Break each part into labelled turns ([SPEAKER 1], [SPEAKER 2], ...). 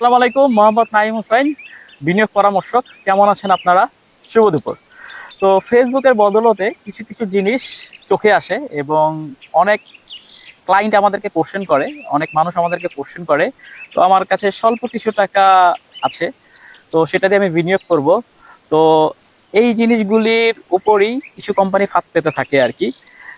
[SPEAKER 1] আসসালামু আলাইকুম, মোহাম্মদ নাইম হুসাইন বিনিয়োগ পরামর্শক। কেমন আছেন আপনারা? শুভ দুপুর। তো ফেসবুকের বদলতে কিছু কিছু জিনিস চোখে আসে এবং অনেক ক্লায়েন্ট আমাদেরকে কোশ্চেন করে, অনেক মানুষ আমাদেরকে কোশ্চেন করে। তো আমার কাছে স্বল্প কিছু টাকা আছে, তো সেটা দিয়ে আমি বিনিয়োগ করব। তো এই জিনিসগুলির উপরই কিছু কোম্পানি ফাঁদ পেতে থাকে আর কি।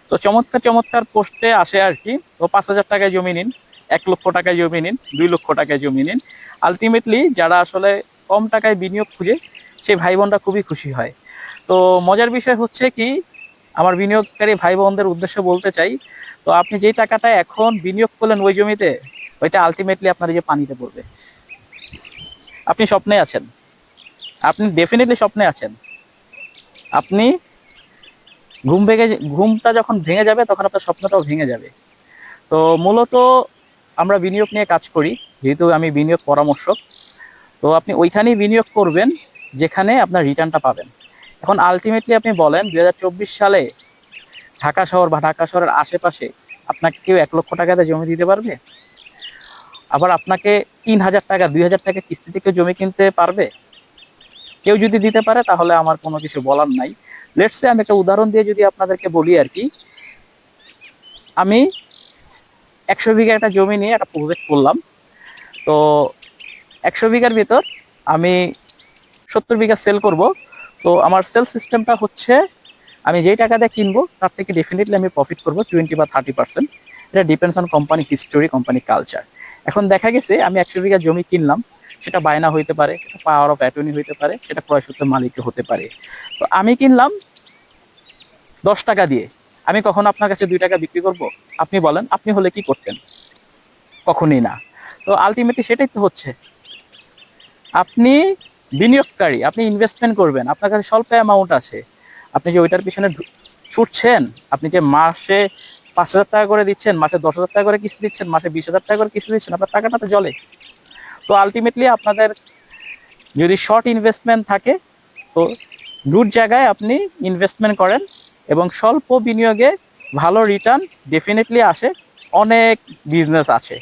[SPEAKER 1] তো চমৎকার চমৎকার পোস্টে আসে আর কি। তো পাঁচ হাজার টাকায় জমি নিন। এক লক্ষ টাকায় জমি নিন, দুই লক্ষ টাকায় জমি নিন। আলটিমেটলি যারা আসলে কম টাকায় বিনিয়োগ খুঁজে, সেই ভাই বোনরা খুবই খুশি হয়। তো মজার বিষয় হচ্ছে কি, আমার বিনিয়োগকারী ভাই বোনদের উদ্দেশ্য বলতে চাই, তো আপনি যেই টাকাটা এখন বিনিয়োগ করলেন ওই জমিতে, ওইটা আলটিমেটলি আপনার যে পানিতে পড়বে। আপনি স্বপ্নে আছেন। আপনি ডেফিনেটলি স্বপ্নে আছেন। আপনি ঘুম ভেঙে, ঘুমটা যখন ভেঙে যাবে, তখন আপনার স্বপ্নটাও ভেঙে যাবে। তো মূলত আমরা বিনিয়োগ নিয়ে কাজ করি, যেহেতু আমি বিনিয়োগ পরামর্শক। তো আপনি ওইখানেই বিনিয়োগ করবেন, যেখানে আপনার রিটার্নটা পাবেন। এখন আলটিমেটলি আপনি বলেন দু হাজার চব্বিশ সালে ঢাকা শহর বা ঢাকা শহরের আশেপাশে আপনাকে কেউ এক লক্ষ টাকাতে জমি দিতে পারবে? আবার আপনাকে তিন হাজার টাকা, দুই হাজার টাকা কিস্তিতে কেউ জমি কিনতে পারবে? কেউ যদি দিতে পারে, তাহলে আমার কোনো কিছু বলার নাই। লেটসে আমি একটা উদাহরণ দিয়ে যদি আপনাদেরকে বলি আর কি, আমি একশো বিঘা একটা জমি নিয়ে একটা প্রজেক্ট করলাম। তো একশো বিঘার ভিতর আমি সত্তর বিঘা সেল করব। তো আমার সেল সিস্টেমটা হচ্ছে, আমি যেই টাকা দিয়ে কিনবো, তার থেকে ডেফিনেটলি আমি প্রফিট করব টোয়েন্টি বা থার্টি পার্সেন্ট এটা depends on company history company culture এখন দেখা গেছে, আমি একশো বিঘা জমি কিনলাম, সেটা বায়না হইতে পারে, সেটা পাওয়ার অফ অ্যাটর্নি হইতে পারে, সেটা ক্রয় সূত্রের মালিক হতে পারে। তো আমি কিনলাম দশ টাকা দিয়ে। আমি কখন আপনার কাছে দুই টাকা বিক্রি করব? আপনি বলেন, আপনি হলে কি করতেন? কখনই না। তো আলটিমেটলি সেটাই তো হচ্ছে। আপনি বিনিয়োগকারী, আপনি ইনভেস্টমেন্ট করবেন, আপনার কাছে স্বল্প অ্যামাউন্ট আছে। আপনি যে ওইটার পিছনে ছুটছেন, আপনি যে মাসে পাঁচ হাজার টাকা করে দিচ্ছেন, মাসে দশ হাজার টাকা করে কিস্তি দিচ্ছেন, মাসে বিশ হাজার টাকা করে কিস্তি দিচ্ছেন, আপনার টাকাটা তো জলে তো আলটিমেটলি আপনাদের যদি শর্ট ইনভেস্টমেন্ট থাকে, তো গুড জায়গায় আপনি ইনভেস্টমেন্ট করেন এবং স্বল্প বিনিয়োগে ভালো রিটার্ন ডেফিনেটলি আসে, অনেক বিজনেস আছে।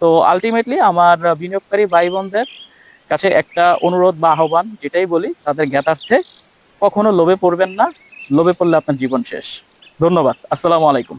[SPEAKER 1] তো আলটিমেটলি আমার বিনিয়োগকারী ভাই বোনদের কাছে একটা অনুরোধ বা আহ্বান, যেটাই বলি, তাদের জ্ঞাতার্থে কখনো লোভে পড়বেন না, লোভে পড়লে আপনার জীবন শেষ। ধন্যবাদ। আসসালামু আলাইকুম।